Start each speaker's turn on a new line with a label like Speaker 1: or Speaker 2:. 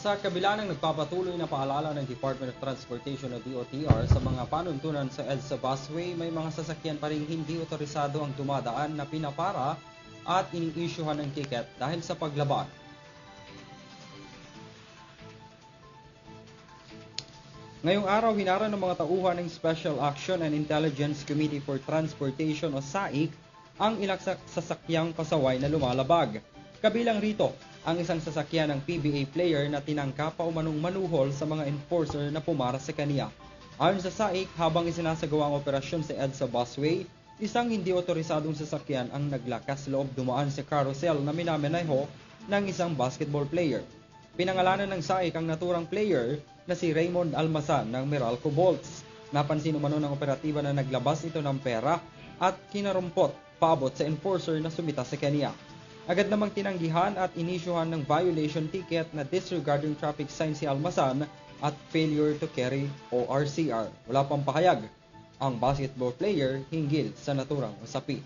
Speaker 1: Sa kabila ng nagpapatuloy na paalala ng Department of Transportation o DOTR sa mga panuntunan sa EDSA busway, may mga sasakyan pa rin hindi otorisado ang dumadaan na pinapara at ini-issuehan ng ticket dahil sa paglabag. Ngayong araw, hinara ng mga tauhan ng Special Action and Intelligence Committee for Transportation o SAIC ang ilang sak- sasakyang pasaway na lumalabag. Kabilang rito, ang isang sasakyan ng PBA player na tinangka pa umanong manuhol sa mga enforcer na pumara sa kaniya. Ayon sa SAIC, habang isinasagawa ang operasyon sa EDSA busway, isang hindi otorisadong sasakyan ang naglakas loob dumaan sa carousel na minamaneho ng isang basketball player. Pinangalanan ng SAIC ang naturang player na si Raymond Almasan ng Meralco Bolts. Napansin umano ng operatiba na naglabas ito ng pera at kinarumpot paabot sa enforcer na sumita sa kanya. Agad namang tinanggihan at inisyuhan ng violation ticket na disregarding traffic sign si Almasan at failure to carry ORCR. Wala pang pahayag ang basketball player hinggil sa naturang usapi.